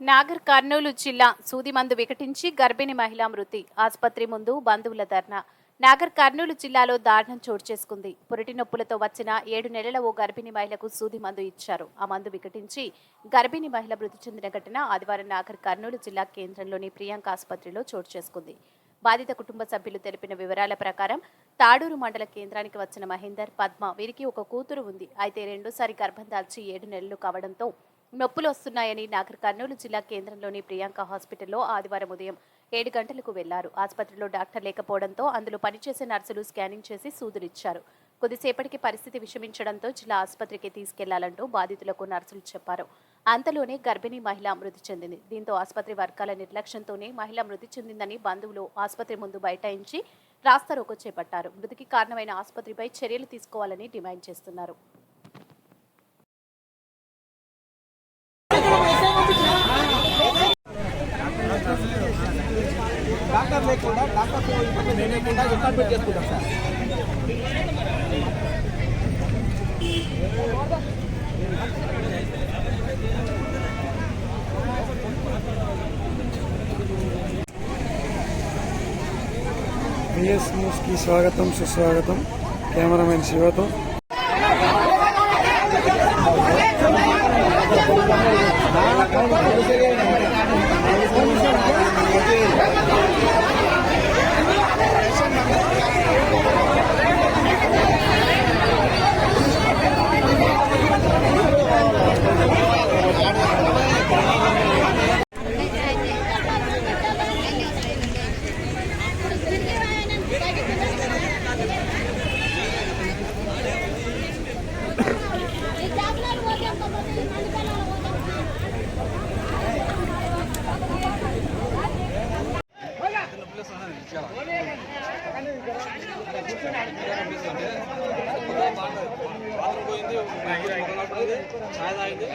నాగర్ కర్నూలు జిల్లా సూదిమందు వికటించి గర్భిణి మహిళ మృతి ఆసుపత్రి ముందు బంధువుల ధర్నా. నాగర్ కర్నూలు జిల్లాలో దారుణం చోటు చేసుకుంది. పురిటి నొప్పులతో వచ్చిన ఏడు నెలల ఓ గర్భిణి మహిళకు సూది మందు ఇచ్చారు. ఆ మందు వికటించి గర్భిణి మహిళ మృతి చెందిన ఘటన ఆదివారం నాగర్ కర్నూలు జిల్లా కేంద్రంలోని ప్రియాంక ఆసుపత్రిలో చోటు చేసుకుంది. బాధిత కుటుంబ సభ్యులు తెలిపిన వివరాల ప్రకారం తాడూరు మండల కేంద్రానికి వచ్చిన మహేందర్ పద్మ వీరికి ఒక కూతురు ఉంది. అయితే రెండోసారి గర్భం దాల్చి ఏడు నెలలు కావడంతో నొప్పులు వస్తున్నాయని నాగర్ కర్నూలు జిల్లా కేంద్రంలోని ప్రియాంక హాస్పిటల్లో ఆదివారం ఉదయం ఏడు గంటలకు వెళ్ళారు. ఆసుపత్రిలో డాక్టర్ లేకపోవడంతో అందులో పనిచేసే నర్సులు స్కానింగ్ చేసి సూదులిచ్చారు కొద్దిసేపటికి పరిస్థితి విషమించడంతో జిల్లా ఆసుపత్రికి తీసుకెళ్ళాలంటూ బాధితులకు నర్సులు చెప్పారు. అంతలోనే గర్భిణీ మహిళ మృతి చెందింది. దీంతో ఆసుపత్రి వర్గాల నిర్లక్ష్యంతోనే మహిళ మృతి చెందిందని బంధువులు ఆసుపత్రి ముందు బైఠాయించి రాస్తారోకో చేపట్టారు. మృతికి కారణమైన ఆసుపత్రిపై చర్యలు తీసుకోవాలని డిమాండ్ చేస్తున్నారు. లేకుండా డాక్టర్ ఇబ్బంది లేకుండా ఎక్కడ చేసుకుంటాం సార్ బిఎస్ న్యూస్కి స్వాగతం సుస్వాగతం కెమెరామెన్ శివతో బాత్రూమ్ పోయింది ఛాయ్ తాగింది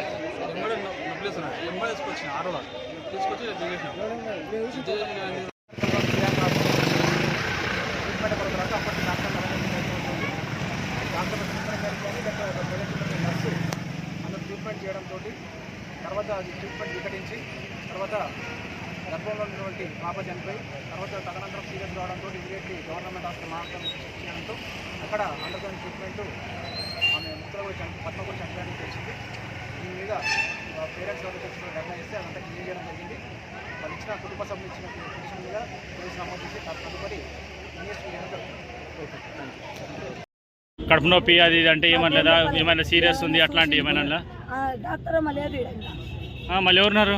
ఎమ్మడే నొప్పి ఎమ్మడే తీసుకొచ్చిన వాళ్ళు తీసుకొచ్చి దిగేసినాం ట్రీట్మెంట్ డాక్టర్ ట్రీట్మెంట్ చేయడంతో తర్వాత అది ట్రీట్మెంట్ వికటించి తర్వాత గర్భంలో ఉన్నటువంటి పాప చనిపోయి తర్వాత తదనంతరం సీరియస్ కావడంతో ఇమీడియట్లీ గవర్నమెంట్ హాస్పిటల్ మార్చడం చేయడంతో అక్కడ అండర్గోన్ ట్రీట్మెంట్ ఆమె ముక్కలు కూడా చని పద్మ కూడా చనిపోయాలని తెలిసింది. దీని మీద పేరెంట్స్ వద్ద తెచ్చిన నిర్ణయం ఇస్తే అదంతా క్లియర్ చేయడం జరిగింది. వాళ్ళు ఇచ్చిన కుటుంబ సభ్యులు ఇచ్చిన పిటిషన్ మీద కేసు నమోదు చేసి తదుపరి ఇన్వెస్టిగేషన్ జరుగుతుంది కడుపు నొప్పి అది ఇది అంటే ఏమన్నా ఏమైనా సీరియస్ ఉంది అట్లాంటి ఏమైనా డాక్టర్ లేదు మళ్ళీ ఎవరున్నారు?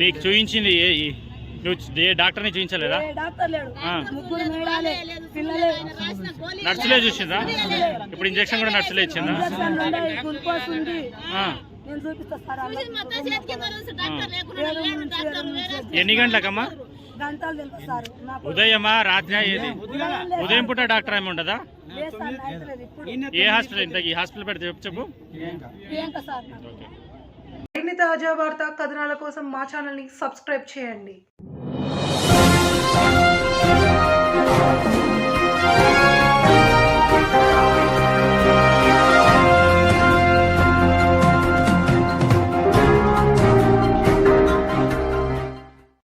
నీకు చూయించింది ఏ నువ్వు ఏ డాక్టర్ని చూపించలేదా నర్సులే చూసిందా? ఇప్పుడు ఇంజక్షన్ కూడా నర్సులే ఇచ్చిందా? ఎన్ని గంటలకమ్మా? నాకు ఉదయమా రాత్రి ఏది? ఉదయం పూట డాక్టర్ ఏమి ఉండదా? ఏ హాస్పిటల్? ఇంత ఈ హాస్పిటల్ పెడితే చెప్పు చెప్పు. ప్రియాంక. సార్ నాకు ఓకే. మరిన్ని తాజా వార్తా కథనాల కోసం మా ఛానల్ని సబ్స్క్రైబ్ చేయండి.